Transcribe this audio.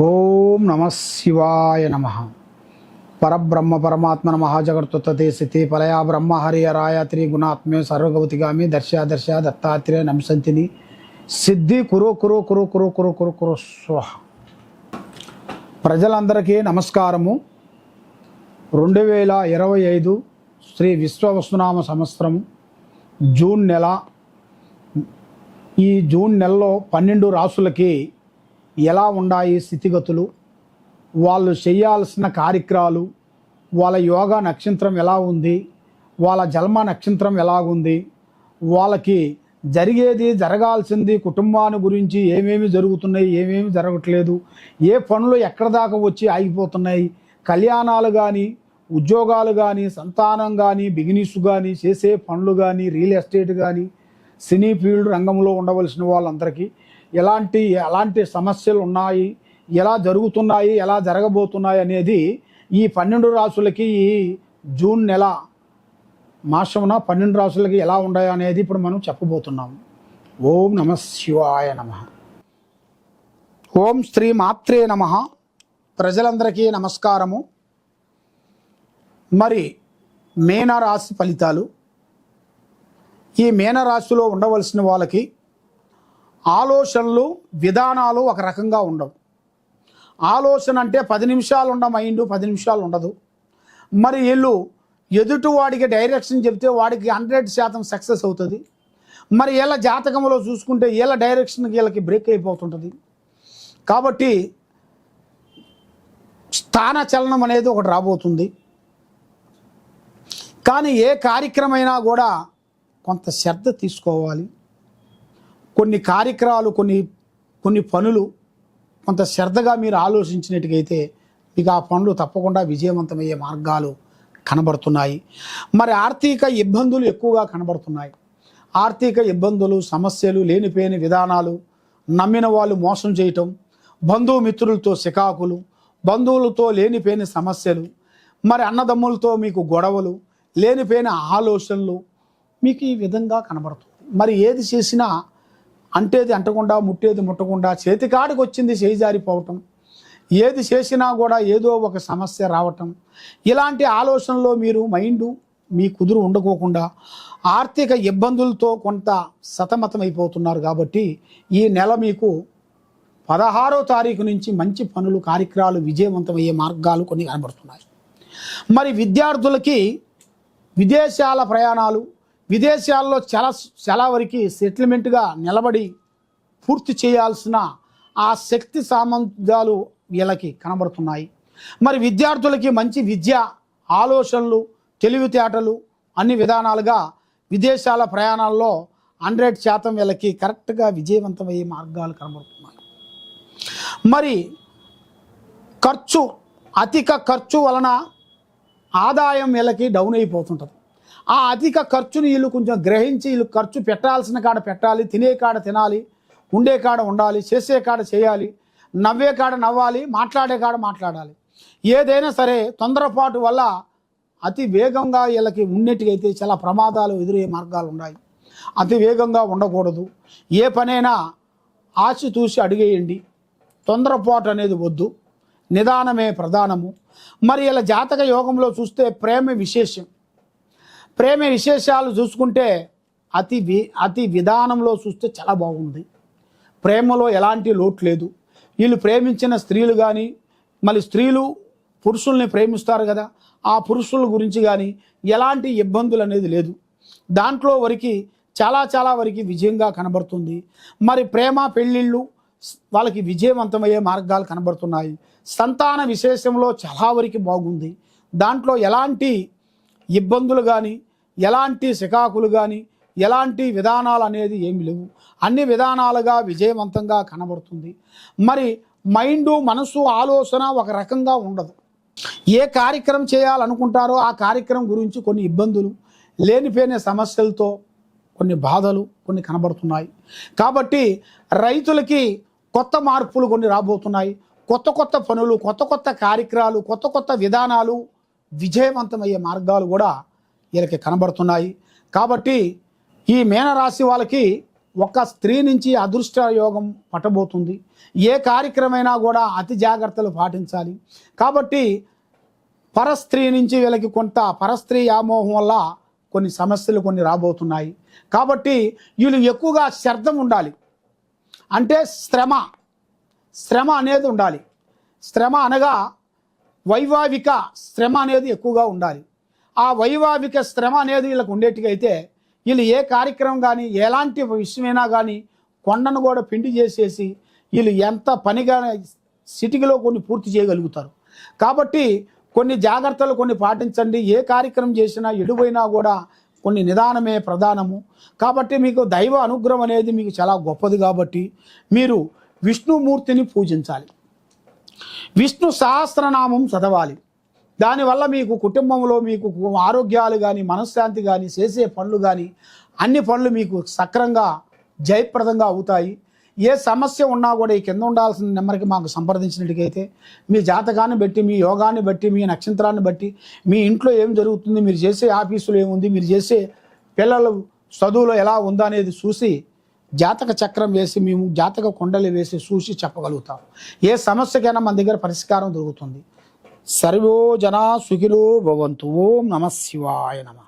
ఓం నమ శివాయ నమ. పరబ్రహ్మ పరమాత్మ మహాజగత్తుతే స్థితి పలయా బ్రహ్మ హరియరాయ త్రిగుణాత్మే సర్వగౌతిగామి దర్శ దర్శ దత్తాత్రేయ నంశంతిని సిద్ధి కురు కురు కురు కురు కురు కురు కురు స్వహ. ప్రజలందరికీ నమస్కారము. రెండు వేల ఇరవై ఐదు శ్రీ విశ్వవస్తునామ సంవత్సరము జూన్ నెల. ఈ జూన్ నెలలో పన్నెండు రాసులకి ఎలా ఉన్నాయి స్థితిగతులు? వాళ్ళు చేయాల్సిన కార్యక్రమాలు వాళ్ళ యోగా నక్షత్రం ఎలా ఉంది? వాళ్ళ జన్మ నక్షత్రం ఎలాగుంది వాళ్ళకి జరిగేది జరగాల్సింది కుటుంబాన్ని గురించి ఏమేమి జరుగుతున్నాయి ఏమేమి జరగట్లేదు ఏ పనులు ఎక్కడ దాకా వచ్చి ఆగిపోతున్నాయి కళ్యాణాలు కానీ ఉద్యోగాలు కానీ సంతానం కానీ బిజినెస్ కానీ చేసే పనులు కానీ రియల్ ఎస్టేట్ కానీ సినీ ఫీల్డ్ రంగంలో ఉండవలసిన వాళ్ళందరికీ ఎలాంటి ఎలాంటి సమస్యలు ఉన్నాయి ఎలా జరుగుతున్నాయి ఎలా జరగబోతున్నాయి అనేది ఈ పన్నెండు రాసులకి ఈ జూన్ నెల మాసమున పన్నెండు రాసులకి ఎలా ఉన్నాయి అనేది ఇప్పుడు మనం చెప్పబోతున్నాం. ఓం నమ శివాయ నమ. ఓం శ్రీ మాత్రే నమ. ప్రజలందరికీ నమస్కారము. మరి మేనరాశి ఫలితాలు. ఈ మేనరాశిలో ఉండవలసిన వాళ్ళకి ఆలోచనలు విధానాలు ఒక రకంగా ఉండవు. ఆలోచన అంటే పది నిమిషాలు ఉండ మైండ్ పది నిమిషాలు ఉండదు. మరి వీళ్ళు ఎదుటి వాడికి డైరెక్షన్ చెప్తే వాడికి హండ్రెడ్ శాతం సక్సెస్ అవుతుంది. మరి వీళ్ళ జాతకంలో చూసుకుంటే వీళ్ళ డైరెక్షన్కి వీళ్ళకి బ్రేక్ అయిపోతుంటుంది. కాబట్టి స్థాన చలనం అనేది ఒకటి రాబోతుంది. కానీ ఏ కార్యక్రమైనా కూడా కొంత శ్రద్ధ తీసుకోవాలి. కొన్ని కార్యక్రమాలు కొన్ని కొన్ని పనులు కొంత శ్రద్ధగా మీరు ఆలోచించినట్టుగైతే మీకు ఆ పనులు తప్పకుండా విజయవంతమయ్యే మార్గాలు కనబడుతున్నాయి. మరి ఆర్థిక ఇబ్బందులు ఎక్కువగా కనబడుతున్నాయి. ఆర్థిక ఇబ్బందులు సమస్యలు లేనిపోయిన విధానాలు నమ్మిన వాళ్ళు మోసం చేయటం బంధుమిత్రులతో సికాకులు బంధువులతో లేనిపోయిన సమస్యలు మరి అన్నదమ్ములతో మీకు గొడవలు లేనిపోయిన ఆలోచనలు మీకు ఈ విధంగా కనబడుతుంది మరి ఏది చేసినా అంటేది అంటకుండా ముట్టేది ముట్టకుండా చేతికాడికి వచ్చింది చేయి జారిపోవటం ఏది చేసినా కూడా ఏదో ఒక సమస్య రావటం. ఇలాంటి ఆలోచనలో మీరు మైండ్ మీ కుదురు ఉండకోకుండా ఆర్థిక ఇబ్బందులతో కొంత సతమతమైపోతున్నారు కాబట్టి ఈ నెల మీకు పదహారో తారీఖు నుంచి మంచి పనులు కార్యక్రమాలు విజయవంతమయ్యే మార్గాలు కొన్ని కనబడుతున్నాయి. మరి విద్యార్థులకి విదేశాల ప్రయాణాలు విదేశాల్లో చాలా చాలా వరకు సెటిల్మెంట్గా నిలబడి పూర్తి చేయాల్సిన ఆ శక్తి సామర్థ్యాలు వీళ్ళకి కనబడుతున్నాయి. మరి విద్యార్థులకి మంచి విద్య ఆలోచనలు తెలివితేటలు అన్ని విధానాలుగా విదేశాల ప్రయాణాల్లో హండ్రెడ్ శాతం వీళ్ళకి కరెక్ట్గా విజయవంతమయ్యే మార్గాలు కనబడుతున్నాయి. మరి ఖర్చు అధిక ఖర్చు వలన ఆదాయం వీళ్ళకి డౌన్ అయిపోతుంటుంది. ఆ అధిక ఖర్చుని వీళ్ళు కొంచెం గ్రహించి వీళ్ళు ఖర్చు పెట్టాల్సిన కాడ పెట్టాలి తినే కాడ తినాలి ఉండే కాడ ఉండాలి చేసే కాడ చేయాలి నవ్వే కాడ నవ్వాలి మాట్లాడే కాడ మాట్లాడాలి. ఏదైనా సరే తొందరపాటు వల్ల అతి వేగంగా వీళ్ళకి ఉన్నట్టుగైతే చాలా ప్రమాదాలు ఎదురయ్యే మార్గాలు ఉన్నాయి. అతి వేగంగా ఉండకూడదు. ఏ పనైనా ఆశ చూసి అడిగేయండి. తొందరపాటు అనేది వద్దు. నిదానమే ప్రధానము. మరి ఇలా జాతక యోగంలో చూస్తే ప్రేమ విశేషం. ప్రేమ విశేషాలు చూసుకుంటే అతి వి అతి విధానంలో చూస్తే చాలా బాగుంది. ప్రేమలో ఎలాంటి లోటు లేదు. వీళ్ళు ప్రేమించిన స్త్రీలు కానీ మళ్ళీ స్త్రీలు పురుషుల్ని ప్రేమిస్తారు కదా ఆ పురుషుల గురించి కానీ ఎలాంటి ఇబ్బందులు అనేది లేదు. దాంట్లో వరకు చాలా చాలా వరకు విజయంగా కనబడుతుంది. మరి ప్రేమ పెళ్ళిళ్ళు వాళ్ళకి విజయవంతమయ్యే మార్గాలు కనబడుతున్నాయి. సంతాన విశేషంలో చాలా వరకు బాగుంది. దాంట్లో ఎలాంటి ఇబ్బందులు కానీ ఎలాంటి శికాకులు కానీ ఎలాంటి విధానాలు అనేది ఏమి లేవు. అన్ని విధానాలుగా విజయవంతంగా కనబడుతుంది. మరి మైండు మనసు ఆలోచన ఒక రకంగా ఉండదు. ఏ కార్యక్రమం చేయాలనుకుంటారో ఆ కార్యక్రమం గురించి కొన్ని ఇబ్బందులు లేనిపోయిన సమస్యలతో కొన్ని బాధలు కొన్ని కనబడుతున్నాయి. కాబట్టి రైతులకి కొత్త మార్పులు కొన్ని రాబోతున్నాయి. కొత్త కొత్త పనులు కొత్త కొత్త కార్యక్రమాలు కొత్త కొత్త విధానాలు విజయవంతమయ్యే మార్గాలు కూడా వీళ్ళకి కనబడుతున్నాయి. కాబట్టి ఈ మేనరాశి వాళ్ళకి ఒక స్త్రీ నుంచి అదృష్ట యోగం పట్టబోతుంది. ఏ కార్యక్రమైనా కూడా అతి జాగ్రత్తలు పాటించాలి. కాబట్టి పరస్త్రీ నుంచి వీళ్ళకి కొంత పరస్త్రీ వ్యామోహం వల్ల కొన్ని సమస్యలు కొన్ని రాబోతున్నాయి. కాబట్టి వీళ్ళు ఎక్కువగా శ్రద్ధం ఉండాలి. అంటే శ్రమ శ్రమ అనేది ఉండాలి. శ్రమ అనగా వైవాహిక శ్రమ అనేది ఎక్కువగా ఉండాలి. ఆ వైవాహిక శ్రమ అనేది వీళ్ళకు ఉండేట్టుగైతే వీళ్ళు ఏ కార్యక్రమం కానీ ఎలాంటి విషయమైనా కానీ కొండను కూడా పిండి చేసేసి వీళ్ళు ఎంత పనిగా సిటీలో కొన్ని పూర్తి చేయగలుగుతారు. కాబట్టి కొన్ని జాగ్రత్తలు కొన్ని పాటించండి. ఏ కార్యక్రమం చేసినా ఎడుపోయినా కూడా కొన్ని నిదానమే ప్రధానము. కాబట్టి మీకు దైవ అనుగ్రహం అనేది మీకు చాలా గొప్పది కాబట్టి మీరు విష్ణుమూర్తిని పూజించాలి. విష్ణు సహస్రనామం చదవాలి. దానివల్ల మీకు కుటుంబంలో మీకు ఆరోగ్యాలు కానీ మనశ్శాంతి కానీ చేసే పనులు కానీ అన్ని పనులు మీకు సక్రంగా జయప్రదంగా అవుతాయి. ఏ సమస్య ఉన్నా కూడా ఈ కింద ఉండాల్సిన నెంబర్కి మాకు సంప్రదించినట్టుకైతే మీ జాతకాన్ని బట్టి మీ యోగాన్ని బట్టి మీ నక్షత్రాన్ని బట్టి మీ ఇంట్లో ఏం జరుగుతుంది మీరు చేసే ఆఫీసులో ఏముంది మీరు చేసే పిల్లలు చదువులో ఎలా ఉందా అనేది చూసి జాతక చక్రం వేసి మేము జాతక కొండలు వేసి చూసి చెప్పగలుగుతాం. ఏ సమస్యకైనా మన దగ్గర పరిష్కారం దొరుకుతుంది. సర్వో జనా సుఖినో భవంతు. ఓం నమ శివాయ నమ.